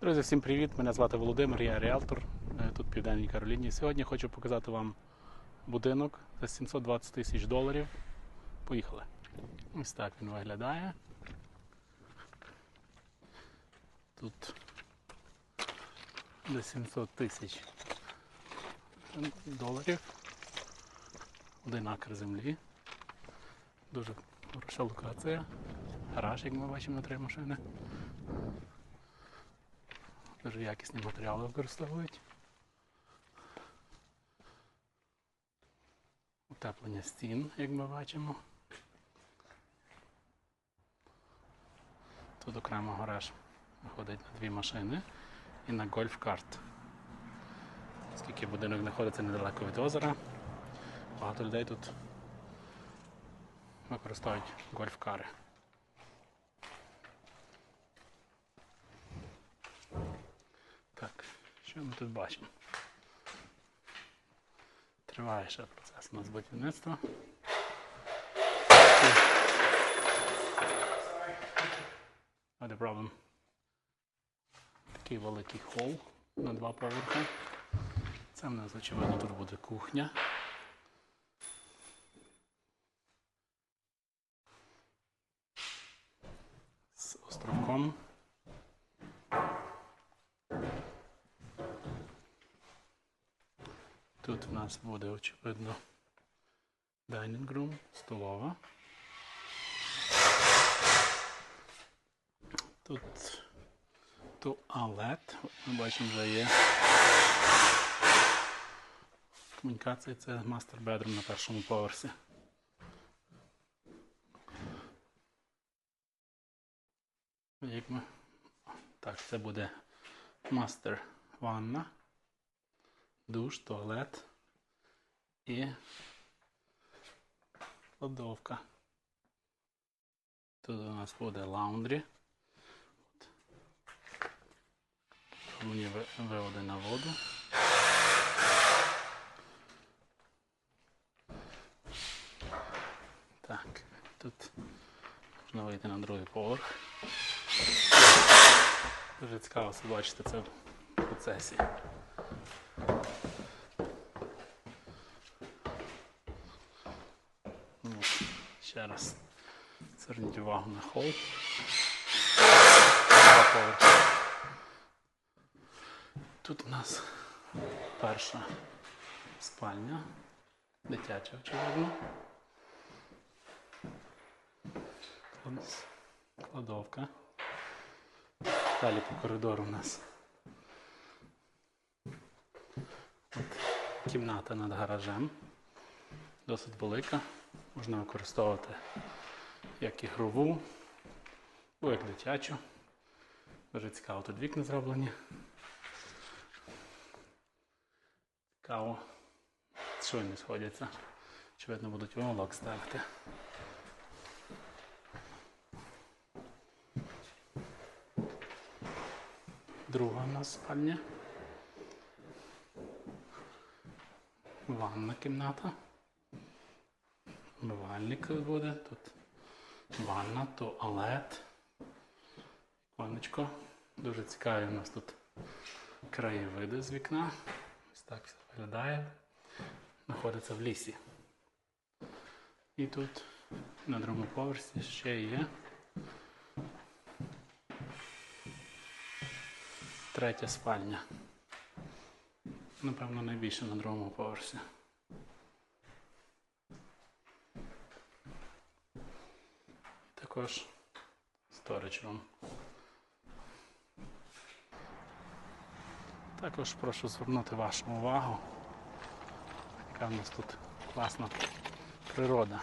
Друзі, всім привіт! Мене звати Володимир, я ріалтор е, тут в Південній Кароліні. Сьогодні хочу показати вам будинок за 720 тисяч доларів. Поїхали. Ось так він виглядає. Тут за 700 тисяч доларів. Один акр землі. Дуже хороша локація. Гараж, як ми бачимо, на три машини. Дуже якісні матеріали використовують. Утеплення стін, як ми бачимо. Тут окремо гараж виходить на дві машини і на гольф-карт. Оскільки будинок знаходиться недалеко від озера, багато людей тут використовують гольф-кари. Так, що ми тут бачимо? Триває ще процес у нас будівництва. Not problem. Такий великий хол на два поверхи. Це в нас, очевидно, тут буде кухня. З островком. Тут в нас буде, очевидно, room, столова. Тут туалет. Ми бачимо, вже є. Комунікація це мастер бедрум на першому поверсі. Як ми... Так, це буде мастер ванна душ, туалет і кладовка. Тут у нас буде лаундрі. Мені виводи на воду. Так, тут можна вийти на другий поверх. Дуже цікаво бачити це в процесі. Ще раз зверніть увагу на хол. Тут у нас перша спальня, дитяча, очевидно. Кладовка. Далі по коридору у нас От кімната над гаражем. Досить велика. Можна використовувати як ігрову, або як дитячу. Дуже цікаво тут вікна зроблені. Цікаво, що вони сходяться. Очевидно, будуть вимолок ставити. Друга у нас спальня. Ванна кімната. Умивальник буде. Тут ванна, туалет. Ванночко. Дуже цікаві у нас тут краєвиди з вікна. Ось так все виглядає. Знаходиться в лісі. І тут на другому поверсі ще є. Третя спальня. Напевно, найбільше на другому поверсі. Також room. Також прошу звернути вашу увагу, яка в нас тут класна природа.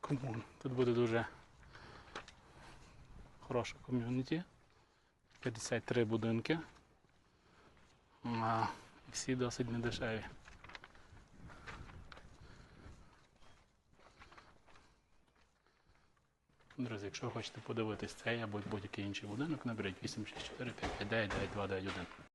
Комун. Тут буде дуже хороше ком'юніті. 53 будинки. Всі досить недешеві. Друзі, якщо хочете подивитись цей або будь-який інший будинок, наберіть 864 559 9291.